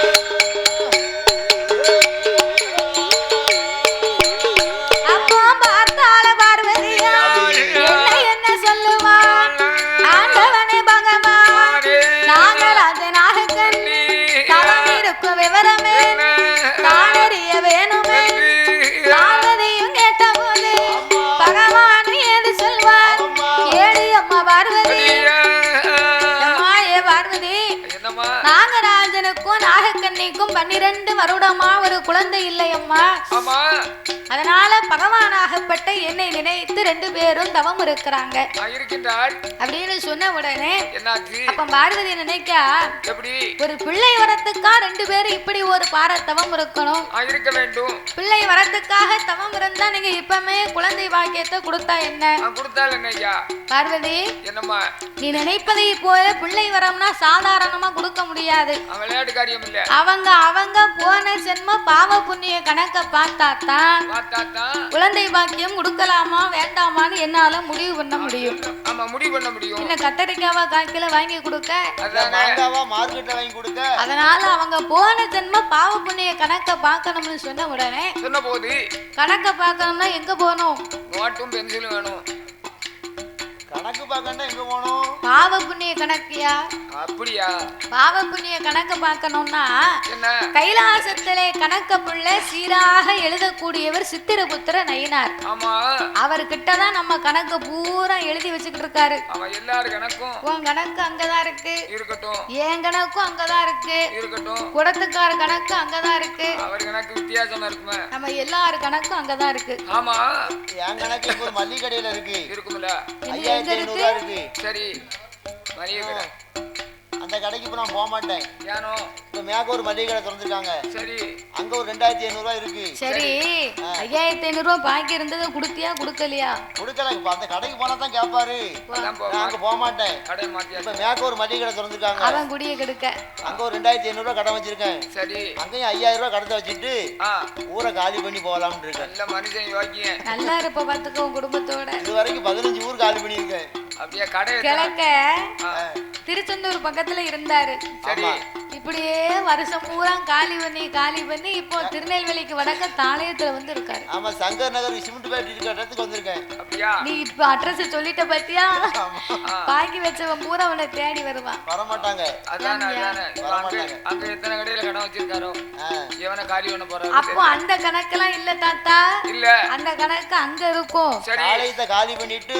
அப்போ வருடமா ஒரு குழந்தை இல்லை அம்மா. அதனால பகவானாகப்பட்ட என்னை நினைத்து ரெண்டு பேரும் தவம் இருக்கிறாங்க. அப்படின்னு சொன்ன உடனே அப்ப பார்வதி நினைக்கா ஒரு பிள்ளை வரத்துக்கா ரெண்டு பேரும் இப்படி ஒரு பார தவம் இருக்கணும். நான் இருக்க வேண்டும். பிள்ளை வரத்துக்காக தவம் இருந்தா நீங்க இப்பமே குழந்தை பாக்கியத்தை கொடுத்தா என்ன? பார்வதி என்னம்மா? நீ நினைப்பதை போல பிள்ளை வரம்னா சாதாரணமா கொடுக்க முடியாது. அவன் விளையாட்டு காரியம் இல்ல. அவங்க அவங்க போன ஜென்ம பாவ புண்ணிய கணக்க பார்த்தா குழந்தை பாக்கியம் கொடுக்கலாமா வேண்டாமான்னு என்னால முடிவு பண்ண முடியும். ஆமா முடிவு பண்ண முடியும். இல்ல கத்தரிக்காவா காய்க்கில வாங்கி கொடுக்க? வாங்கி கொடுக்க? அதனால அவங்க போன ஜென்ம பாவ புண்ணிய கணக்க பார்க்கணும்னு சொன்ன உடனே சொன்ன போது கணக்க பார்க்கணும்னா எங்க போகணும்? நோட்டும் பென்சிலும் வேணும். கணக்கு பார்க்கணும்னா எங்க போகணும்? பாவ புண்ணிய கணக்கியா? அப்படியா? பாவ புண்ணிய கணக்க பார்க்கணும்னா என்ன? கைலாசத்திலே கணக்க புள்ள சீராக எழுதக்கூடியவர் சித்திரபுத்திர நயினார். ஆமா. அவர்கிட்ட தான் நம்ம கணக்கு பூரா எழுதி வச்சுக்கிட்டு இருக்காரு. அவன் எல்லாரு கணக்கும் உன் கணக்கு அங்கதான் இருக்கு. இருக்கட்டும். என் கணக்கும் அங்கதான் இருக்கு. இருக்கட்டும். குடத்துக்கார கணக்கு அங்கதான் இருக்கு. அவர் கணக்கு வித்தியாசமா இருக்குமே. நம்ம எல்லார் கணக்கும் அங்கதான் இருக்கு. ஆமா. என் கணக்கு இப்போ ஒரு மல்லிகை கடையில இருக்கு. இருக்கும்ல. ஐயாயிரத்தி எடுத்து சரி மளிகை கடை. அந்த கடைக்கு இப்போ நான் போக மாட்டேன் ஏனோ இப்போ ஒரு மல்லிகை கடை திறந்துருக்காங்க. சரி. அங்க ஒரு ரெண்டாயிரத்தி ஐநூறுவா இருக்கு. சரி. ஐயாயிரத்தி ஐநூறு ரூபாய் பாக்கி இருந்ததை கொடுத்தியா கொடுக்கலையா? கொடுக்கல. இப்போ அந்த கடைக்கு போனா தான் கேட்பாரு அதான் நான் அங்க போக மாட்டேன் கடை இப்போ மாத்தியாச்சு மேக்க ஒரு மல்லிகை கடை திறந்துருக்காங்க. அவன் குடிய கெடுக்க. அங்க ஒரு ரெண்டாயிரத்தி ஐநூறுவா கடை வச்சிருக்கேன். சரி. அங்கேயும் ஐயாயிரம் ரூபாய் கடத்தை வச்சுட்டு ஊரை காலி பண்ணி போகலாம்னு இருக்கேன். நல்ல மனுஷன் யோக்கியன் நல்லா இருப்ப பாத்துக்கோ உன் குடும்பத்தோட. இது வரைக்கும் பதினஞ்சு ஊர் காலி பண்ணியிருக்கேன். அப்படியே கடை? கிழக்க திருச்செந்தூர் பக்கத்துல இருந்தாரு. சரி. ஆமா. இப்படியே வருஷம் பூரா காலி பண்ணி காலி பண்ணி இப்போ திருநெல்வேலிக்கு வடக்க தாளையத்துல வந்து இருக்காரு ஆமா சங்கர் நகர் சிமெண்ட் இருக்கிற இடத்துக்கு வந்திருக்கேன். அப்படியா? நீ இப்ப அட்ரஸ் சொல்லிட்ட பத்தியா? பாக்கி வச்சவன் பூரா அவனை தேடி வருவான். அதானே இப்ப அங்க எத்தனை கடையில கடை வச்சிருக்காரோ? ஆ. எவனை காலி பண்ண போறாரு. அப்போ அந்த கணக்கெல்லாம் இல்ல தாத்தா. இல்ல. அந்த கணக்கு அங்க இருக்கும். காலி பண்ணிட்டு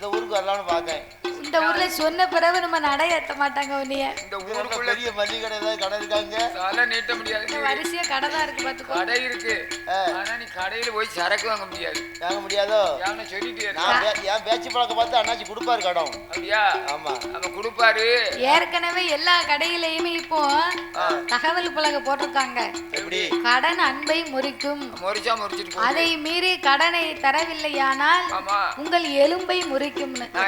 இந்த ஊருக்கு வரலாம்னு பார்க்கேன் இந்த ஊர்ல சொன்ன பிறகு நம்ம நடை ஏத்த மாட்டாங்க உன்னைய. இந்த ஊருக்குள்ள பெரிய மல்லிகை கடை ஏதாவது கடை இருக்காங்க? தலை நீட்ட முடியாது. வரிசையா கடை தான் இருக்கு பாத்துக்கோ கடை இருக்கு. ஆனா நீ கடையில போய் சரக்கு வாங்க முடியாது. வாங்க முடியாதோ? யானை சொல்லிட்டே. நான் என் பேச்சு பழக்கம் பார்த்து அண்ணாச்சி கொடுப்பாரு கடம் அப்படியா? ஆமா. அவன் கொடுப்பாரு. ஏற்கனவே எல்லா கடையிலயுமே இப்போ தகவல் பலகை போட்டிருக்காங்க. எப்படி கடன் அன்பை முறிக்கும் அதை மீறி கடனை தரவில்லையானால் ஆமா. உங்கள் எலும்பை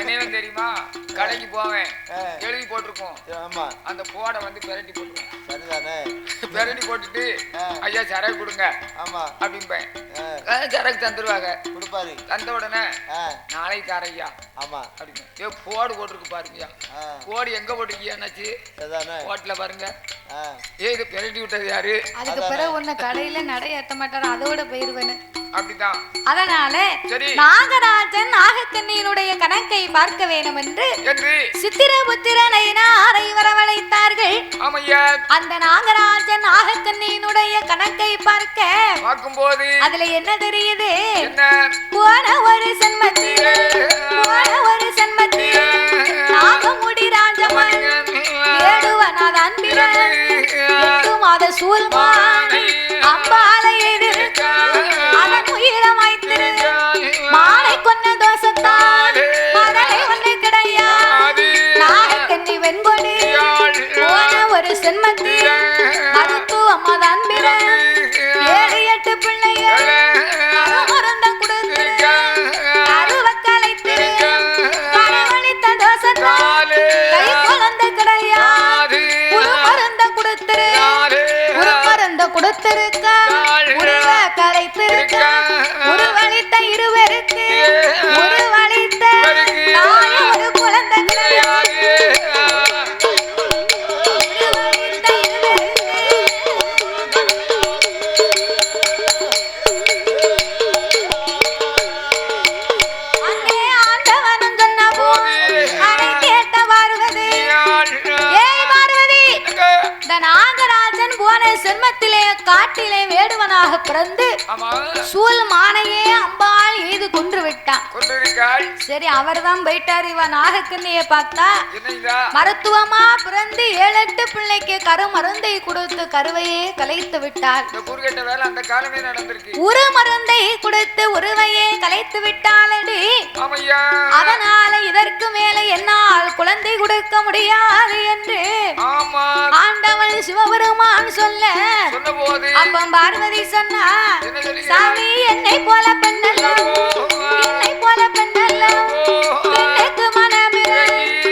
என்னவன் தெரியுமா? கடைக்கு போவேன். எழுதி போட்டிருக்கோம். ஆமா. அந்த போடை வந்து பெரட்டி போட்டுருவேன். சரிதானே? பெரட்டி போட்டுட்டு ஐயா சரக்கு கொடுங்க. ஆமா. அப்படிம்பேன். சரக்கு தந்துருவாங்க. கொடுப்பாரு. தந்த உடனே நாளைக்கு தரையா ஆமா. அப்படின்னு ஏ போடு போட்டிருக்கு பாருங்கய்யா. போடு எங்க போட்டிருக்கியா என்னாச்சு சரிதானே? போட்டில் பாருங்க. ஆ, ஏ இது பெரட்டி விட்டது யாரு? அதுக்கு பிறகு உன்னை கடையில நடை ஏத்த மாட்டாரு? அதோட போயிருவேன்னு. அப்படிதான் அதனால நாகராஜன் நாகக்கண்ணியினுடைய கணக்கை பார்க்க வேண்டும் என்று வரவழைத்தார்கள் ஆமையா. அந்த நாகராஜன் நாகக்கண்ணியினுடைய கணக்கை பார்க்க பார்க்கும்போது அதுல என்ன தெரியுது? போன ஒரு சன்மத்தில் போன ஒரு சன்மத்தில் நாகமுடி ராஜமன் ஏடுவனாத அன்பிரன் எட்டு மாத சூழ்மான்? அம்பாலை எதிர்க்க சரி அவர்தான் போயிட்டாரு. இவன் நாகக்கண்ணியை பார்த்தா மருத்துவமா பிறந்து ஏழெட்டு பிள்ளைக்கு கரு மருந்தை கொடுத்து கருவையே கலைத்து விட்டார் உரு மருந்தை கொடுத்து உருவையே கலைத்து விட்டாளடி. அதனால இதற்கு மேல என்னால் குழந்தை கொடுக்க முடியாது என்று ஆண்டவன் சிவபெருமான் சொல்ல அப்ப பார்வதி சொன்னா? சாமி என்னை போல பெண்ணல்ல என்னை போல பெண்ணல்ல Oh, oh, oh. பெண்ணுக்கு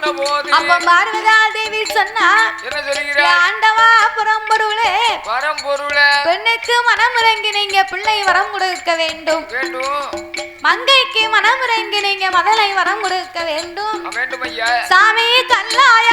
சொன்ன போது அப்ப பார்வதா தேவி சொன்னா என்ன "ஏ சொல்கிறார் ஆண்டவா புறம்பொருளே பரம்பொருள பெண்ணுக்கு மனமிறங்கி நீங்க பிள்ளை வரம் கொடுக்க வேண்டும். வேண்டும். மங்கைக்கு மனமிறங்கி நீங்க மதலை வரம் கொடுக்க வேண்டும். வேண்டும் ஐயா. சாமி கல்லாய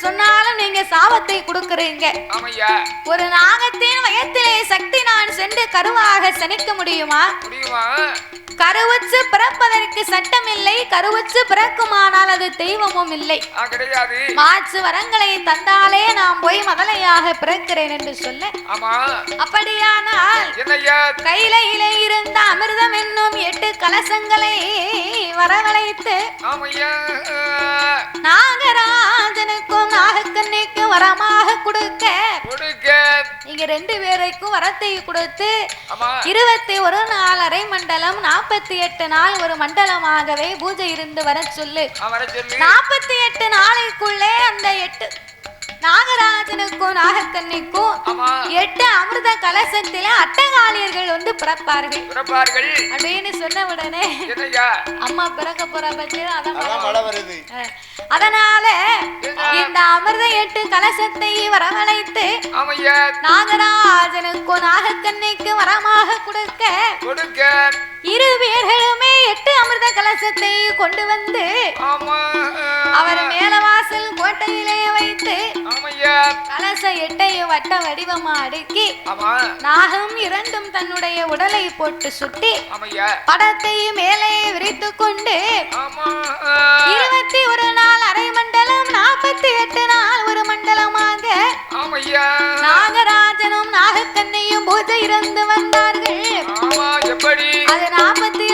சொன்னாலும் நீங்க சாபத்தை கொடுக்கறீங்க. ஒரு நாகத்தின் வயத்திலே சக்தி நான் சென்று கருவாக சனிக்க முடியுமா. கருவுச்சு பிறப்பதற்கு சட்டம் இல்லை கருவுச்சு பிறக்குமானால் அது தெய்வமும் இல்லை. கிடையாது. மாற்று வரங்களை தந்தாலே நான் போய் மதலையாக பிறக்கிறேன் என்று சொல்ல. அப்படியானால் கையில இருந்த அமிர்தம் என்னும் எட்டு கலசங்களை வரவழைத்து நாகராஜனுக்கும் நாகக்கண்ணிக்கும் வரமாக கொடுக்க. நீங்க ரெண்டு பேருக்கும் வரத்தை கொடுத்து இருபத்தி ஒரு நாள் அரை மண்டலம் நாற்பத்தி எட்டு நாள் ஒரு மண்டலமாகவே பூஜை இருந்து வர சொல்லு. நாற்பத்தி எட்டு நாளைக்குள்ளே அந்த எட்டு நாகராஜனுக்கும் நாகக்கண்ணிக்கும் எட்டு அமிர்த கலசத்தில அட்டகாளியர்கள் வந்து பிறப்பார்கள். பிறப்பார்கள். அப்படின்னு சொன்ன உடனே அம்மா பிறக்க போற பட்சம் அதனால இந்த அமிர்த எட்டு கலசத்தை வரவழைத்து நாகராஜனுக்கும் நாகக்கண்ணிக்கு வரமாக கொடுக்க கொடுக்க. இரு பேர்களுமே எட்டு அமிர்த கலசத்தை கொண்டு வந்து ஆமா. தலையிலே வைத்து கலச எட்டையும் வட்ட வடிவமா அடுக்கி நாகம் இரண்டும் தன்னுடைய உடலை போட்டு சுட்டி படத்தை மேலே விரித்து கொண்டு இருபத்தி ஒரு நாள் அரை மண்டலம் நாற்பத்தி எட்டு நாள் ஒரு மண்டலமாக நாகராஜனும் நாகக்கண்ணையும் பூஜை இருந்து வந்தார்கள். அது நாற்பத்தி